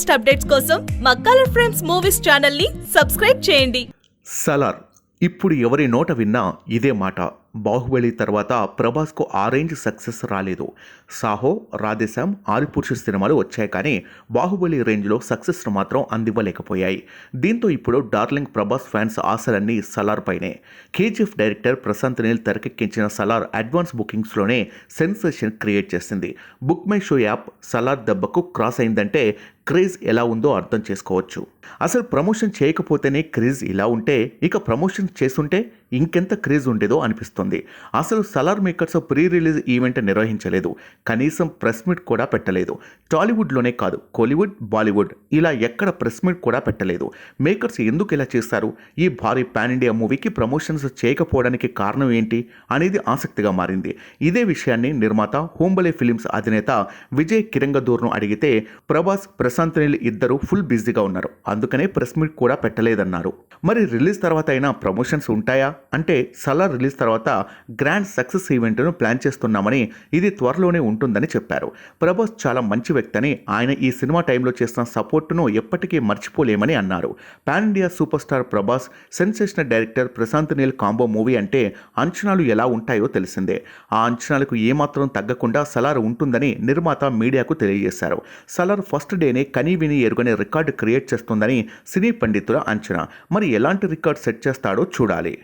Latest updates కోసం మా colour frames movies ఛానల్ని సబ్స్క్రైబ్ చేయండి. సలార్ ఇప్పుడు ఎవరి నోట విన్నా ఇదే మాట. బాహుబలి తర్వాత ప్రభాస్కు ఆ రేంజ్ సక్సెస్ రాలేదు. సాహో రాధేశ్యామ్ ఆరిపురుషు సినిమాలు వచ్చాయి కానీ బాహుబలి రేంజ్లో సక్సెస్ మాత్రం అందివ్వలేకపోయాయి. దీంతో ఇప్పుడు డార్లింగ్ ప్రభాస్ ఫ్యాన్స్ ఆశలన్నీ సలార్ పైనే. కేజీఎఫ్ డైరెక్టర్ ప్రశాంత్ నీల్ తెరకెక్కించిన సలార్ అడ్వాన్స్ బుకింగ్స్లోనే సెన్సేషన్ క్రియేట్ చేసింది. Book my show app Salaar దెబ్బకు క్రాస్ అయిందంటే క్రేజ్ ఎలా ఉందో అర్థం చేసుకోవచ్చు. అసలు ప్రమోషన్ చేయకపోతేనే క్రేజ్ ఇలా ఉంటే ఇక ప్రమోషన్ చేస్తుంటే ఇంకెంత క్రేజ్ ఉండేదో అనిపిస్తుంది. అసలు Salaar makers pre release event నిర్వహించలేదు. కనీసం ప్రెస్ మీట్ కూడా పెట్టలేదు. టాలీవుడ్లోనే కాదు కోలీవుడ్ బాలీవుడ్ ఇలా ఎక్కడ ప్రెస్ మీట్ కూడా పెట్టలేదు. మేకర్స్ ఎందుకు ఇలా చేస్తారు ఈ భారీ పాన్ ఇండియా మూవీకి ప్రమోషన్స్ చేయకపోవడానికి కారణం ఏంటి అనేది ఆసక్తిగా మారింది. ఇదే విషయాన్ని నిర్మాత హోంబలే ఫిలిమ్స్ అధినేత విజయ్ కిరంగదూర్ను అడిగితే ప్రభాస్ ప్రశాంత్ నీల్ ఇద్దరు ఫుల్ బిజీగా ఉన్నారు. అందుకనే ప్రెస్ మీట్ కూడా పెట్టలేదన్నారు. మరి రిలీజ్ తర్వాత అయినా ప్రమోషన్స్ ఉంటాయా? అంటే సలార్ రిలీజ్ తర్వాత గ్రాండ్ సక్సెస్ ఈవెంట్ను ప్లాన్ చేస్తున్నామని ఇది త్వరలోనే ఉంటుందని చెప్పారు. ప్రభాస్ చాలా మంచి వ్యక్తి అని ఆయన ఈ సినిమా టైంలో చేసిన సపోర్టును ఎప్పటికీ మర్చిపోలేమని అన్నారు. Pan India superstar Prabhas sensational director Prashanth Neel combo movie అంటే అంచనాలు ఎలా ఉంటాయో తెలిసిందే. ఆ అంచనాలకు ఏమాత్రం తగ్గకుండా సలార్ ఉంటుందని నిర్మాత మీడియాకు తెలియజేశారు. సలార్ ఫస్ట్ డేనే కనీ విని ఎరుగని రికార్డు క్రియేట్ చేస్తుందని సినీ పండితుల అంచనా. మరి ఎలాంటి రికార్డ్ సెట్ చేస్తాడో చూడాలి.